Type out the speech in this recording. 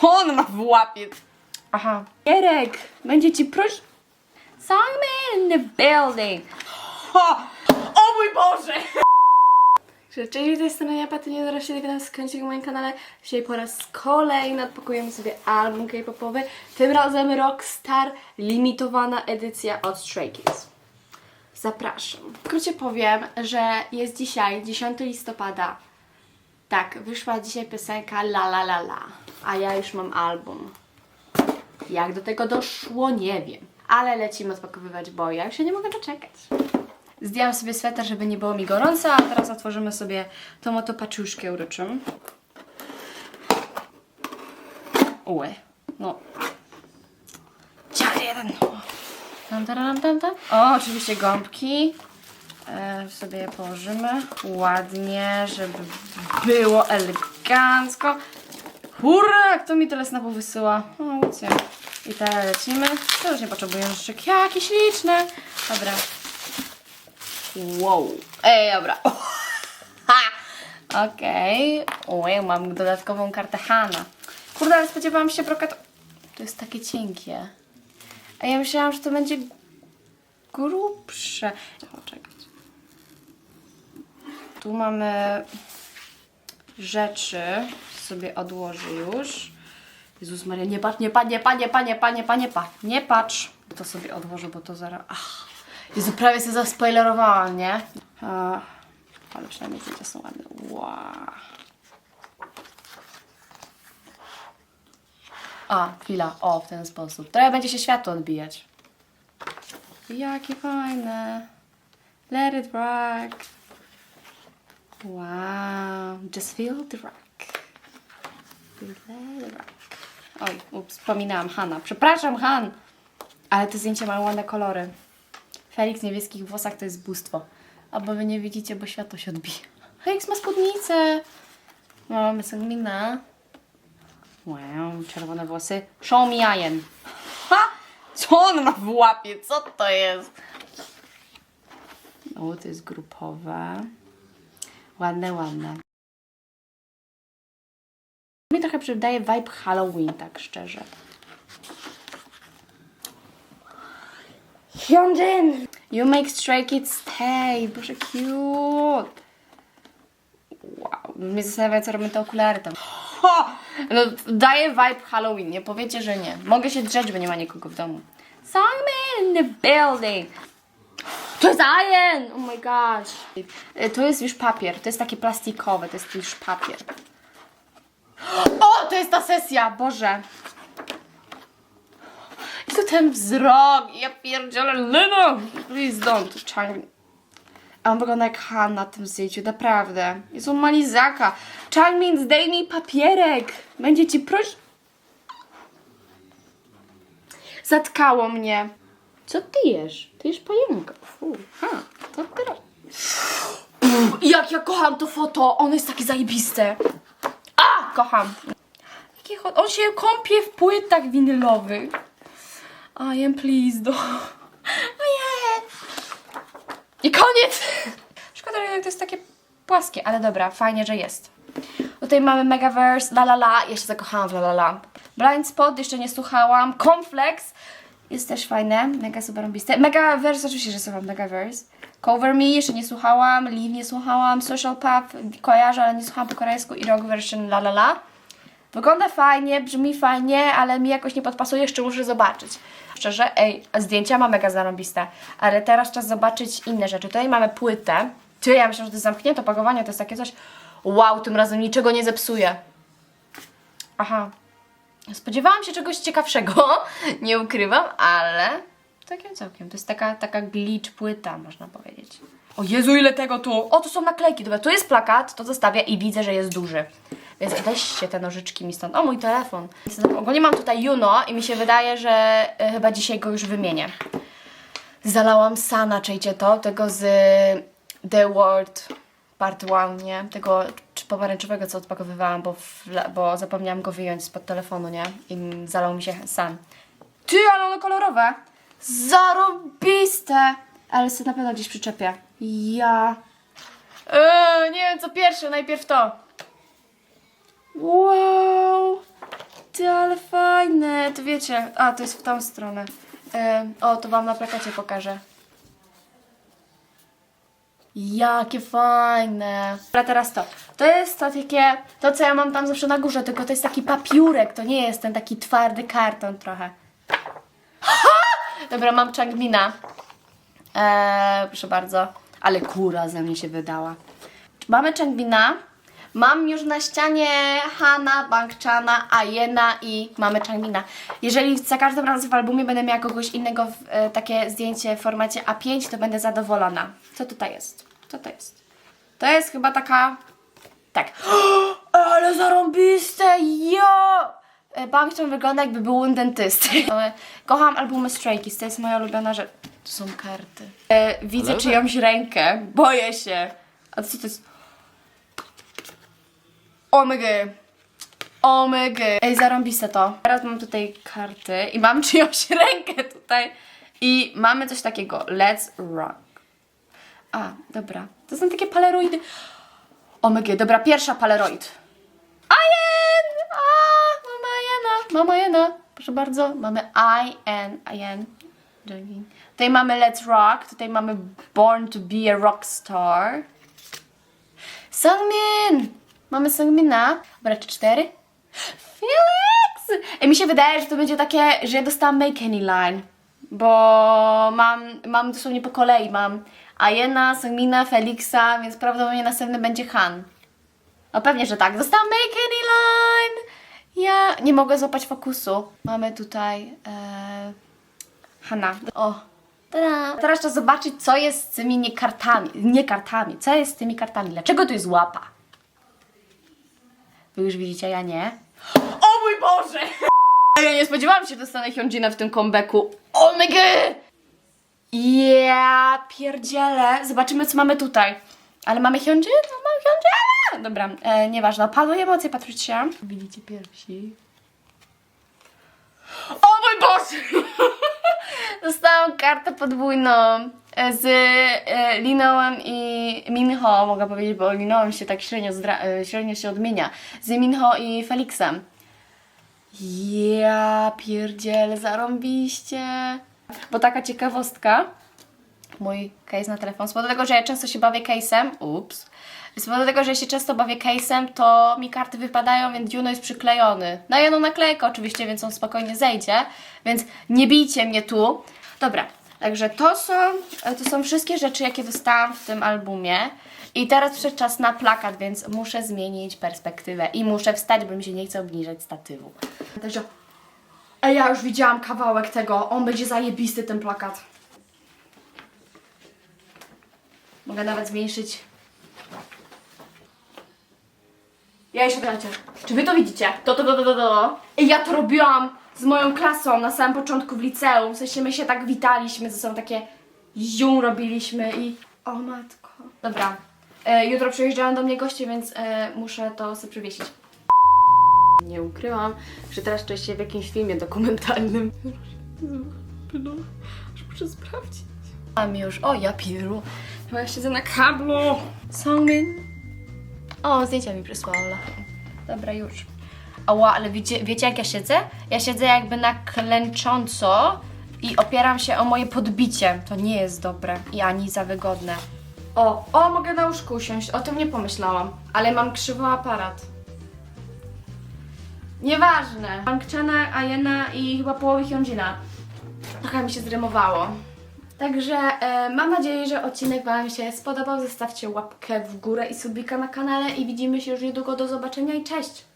Co on ma w łapie? Aha. Gierek, będzie ci proś... Simon in the building. Ha! O mój Boże! Cześć, z tej strony ja Patynia, zaraz się witam skończyć na moim kanale. Dzisiaj po raz kolejny odpakujemy sobie album K-popowy. Tym razem Rockstar, limitowana edycja od Stray Kids. Zapraszam. W skrócie powiem, że jest dzisiaj 10 listopada. Tak, wyszła dzisiaj piosenka La La La La, a ja już mam album. Jak do tego doszło, nie wiem. Ale lecimy odpakowywać, bo ja już się nie mogę doczekać. Zdjęłam sobie sweter, żeby nie było mi gorąco, a teraz otworzymy sobie tą oto paczuszkę uroczą. Ue, no. Ciach jeden. Tam, tam, tam, tam. O, oczywiście gąbki. E, sobie je położymy ładnie, żeby było elegancko. Hurra, kto mi tyle snapów wysyła? O, wiecie. I teraz lecimy. To już nie potrzebuję rzeczy. Jakie śliczne. Dobra. Wow. Ej, dobra. Okej. Oj, mam dodatkową kartę Hana. Kurde, ale spodziewałam się brokat... To jest takie cienkie. A ja myślałam, że to będzie grubsze. Poczekać. Tu mamy rzeczy. Sobie odłożę już. Jezus Maria, nie patrz, nie patrz, nie patrz, nie patrz, nie patrz, nie patrz. To sobie odłożę, bo to zaraz... Ach. Jezu, prawie się zaspoilerowałam, nie? A, ale przynajmniej zdjęcia są ładne. Wow. A, chwila. O, w ten sposób. Trochę będzie się światło odbijać. Jakie fajne. Let it rock. Wow. Just feel the rock. Let it rock. Oj, ups, wspominałam Hanna. Przepraszam, Han! Ale te zdjęcia mają ładne kolory. Felix w niebieskich włosach to jest bóstwo. Albo wy nie widzicie, bo światło się odbija. Felix ma spódnicę. Mamy Sangmina. Wow, czerwone włosy. Show me Ayen. Ha! Co on ma w łapie? Co to jest? O, to jest grupowe. Ładne, ładne. Mi trochę przydaje vibe Halloween, tak szczerze. Hyunjin! You make Stray Kids stay. Boże, cute. Wow. Mnie zastanawia, co robią te okulary tam. Ha! No, daje vibe Halloween, nie powiecie, że nie. Mogę się drzeć, bo nie ma nikogo w domu. Simon in the building. To jest Iron! Oh my gosh. Y, To jest już papier, to jest takie plastikowe, to jest już papier. O, to jest ta sesja, Boże. I to ten wzrok, ja pierdzielę, Leno! Please don't, Chang. A on wygląda jak Han na tym zdjęciu, naprawdę. Jest on malizaka. Changmin, zdejmij papierek. Będzie ci proś... Zatkało mnie. Co ty jesz? Ty jesz pająka. Fu, ha, to ty ro- Jak ja kocham to foto, ono jest takie zajebiste. A, kocham. Jakie On się kąpie w płytach winylowych. I am pleased. Ojej. I koniec! Szkoda, że to jest takie płaskie, ale dobra, fajnie, że jest. Tutaj mamy Megaverse, La La La, jeszcze zakochałam w La La La. Blind Spot, jeszcze nie słuchałam. Complex, jest też fajne, mega super robiste. Megaverse, oczywiście, że słucham Megaverse. Cover Me, jeszcze nie słuchałam. Leave nie słuchałam. Social Path, kojarzę, ale nie słuchałam po koreańsku. I Rock Version La La La. Wygląda fajnie, brzmi fajnie, ale mi jakoś nie podpasuje, jeszcze muszę zobaczyć. Szczerze, ej, zdjęcia ma mega zarąbiste, ale teraz czas zobaczyć inne rzeczy. Tutaj mamy płytę. Ty, ja myślę, że to jest zamknięte opakowanie, to jest takie coś. Wow, tym razem niczego nie zepsuje. Aha. Spodziewałam się czegoś ciekawszego, nie ukrywam, ale całkiem, całkiem. To jest taka, taka glitch płyta, można powiedzieć. O Jezu, ile tego tu! O, to są naklejki. Dobra, tu jest plakat, to zostawię i widzę, że jest duży. Więc weźcie te nożyczki mi stąd. O, mój telefon. Ogólnie mam tutaj Juno i mi się wydaje, że e, chyba dzisiaj go już wymienię. Zalałam Sana, czejcie to, tego z The World Part 1, nie? Tego pomarańczowego, co odpakowywałam, bo, bo zapomniałam go wyjąć spod telefonu, nie? I zalał mi się San. Ty, ale one kolorowe! Zarobiste! Ale sobie na pewno gdzieś przyczepię. Ja... Eee, nie wiem co pierwsze, najpierw to. Wow! Ty ale fajne. To wiecie, a to jest w tą stronę. E, o, to wam na plakacie pokażę. Jakie fajne. Dobra, teraz to. To jest to takie, to co ja mam tam zawsze na górze, tylko to jest taki papiurek, to nie jest ten taki twardy karton trochę. Ha! Dobra, mam Changmina. Eee, proszę bardzo. Ale kura ze mnie się wydała. Mamy Changbina. Mam już na ścianie Hana, Bangchana, Ayena i mamy Changbina. Jeżeli za każdym razem w albumie będę miała kogoś innego, w, e, takie zdjęcie w formacie A5, to będę zadowolona. Co tutaj jest? Co to jest? To jest chyba taka... Tak. Ale zarąbiste! Jo! E, Bangchan wygląda jakby był u dentysty. E, Kocham albumy Stray Kids, to jest moja ulubiona rzecz. To są karty. E, widzę Ale- czyjąś rękę. Boję się. A co to jest? Omega. Omega. Ej, zarąbiste to. Teraz mam tutaj karty i mam czyjąś rękę tutaj. I mamy coś takiego. Let's rock. A, dobra. To są takie paleroidy. Omega, dobra, pierwsza paleroid. Ajen! A, mama Ajena. Mama Ajena. Proszę bardzo. Mamy I-N. Ajen. Jogging. Tutaj mamy Let's Rock. Tutaj mamy Born to be a Rockstar. Sungmin! Mamy Sungmina. Dobra, czy cztery? Felix! Ej, mi się wydaje, że to będzie takie, że ja dostałam Make Any Line. Bo mam, mam dosłownie po kolei. Mam Ayena, Sungmina, Felixa, więc prawdopodobnie następny będzie Han. No pewnie, że tak. Dostałam Make Any Line! Ja nie mogę złapać fokusu. Mamy tutaj e, Hanna. O. Tada. Teraz trzeba zobaczyć, co jest z tymi nie kartami. Nie kartami. Co jest z tymi kartami? Dlaczego tu jest łapa? Wy już widzicie, ja nie. O mój Boże! Ja nie spodziewałam się, że dostanę Hyunjina w tym comebacku. My god! Ja pierdzielę. Zobaczymy, co mamy tutaj. Ale mamy Hyunjin? No, mamy Hyunjina! Dobra, e, nieważne. Padły emocje, patrzcie. Widzicie pierwsi. O mój Boże! Dostałam kartę podwójną z e, Linołem i Minho, mogę powiedzieć, bo Linołem się tak średnio, e, średnio się odmienia. Z Minho i Felixem. Ja pierdzielę, zarąbiście. Bo taka ciekawostka, mój case na telefon, z powodu tego, że ja często się bawię case'em, ups, z powodu tego, że ja się często bawię case'em, to mi karty wypadają, więc Juno jest przyklejony. Na jedną naklejkę oczywiście, więc on spokojnie zejdzie, więc nie bijcie mnie tu. Dobra, także to są, e, to są wszystkie rzeczy, jakie dostałam w tym albumie. I teraz przyszedł czas na plakat, więc muszę zmienić perspektywę i muszę wstać, bo mi się nie chce obniżać statywu. Także Ej, ja już widziałam kawałek tego. On będzie zajebisty, ten plakat. Mogę nawet zmniejszyć. Ja jeszcze dajcie. Czy wy to widzicie? To, to, to, to, to, to. Ej, ja to robiłam z moją klasą na samym początku w liceum. W sensie my się tak witaliśmy, ze sobą takie zium robiliśmy i... O matko. Dobra. E, jutro przyjeżdżają do mnie goście, więc e, muszę to sobie przywiesić. Nie ukryłam, że teraz czuję się w jakimś filmie dokumentalnym. No, aż muszę sprawdzić. Mam już, o ja piru. Chyba ja siedzę na kablu. Songmin. O, zdjęcia mi przysłała. Dobra, już. Ała, ale wiecie, wiecie jak ja siedzę? Ja siedzę jakby na klęcząco i opieram się o moje podbicie. To nie jest dobre i ani za wygodne. O, o, mogę na łóżku usiąść. O tym nie pomyślałam. Ale mam krzywy aparat. Nieważne. Bangchana, Ayena i chyba połowy Hyunjina. Trochę mi się zrymowało. Także e, mam nadzieję, że odcinek Wam się spodobał. Zostawcie łapkę w górę i subika na kanale i widzimy się już niedługo. Do zobaczenia i cześć!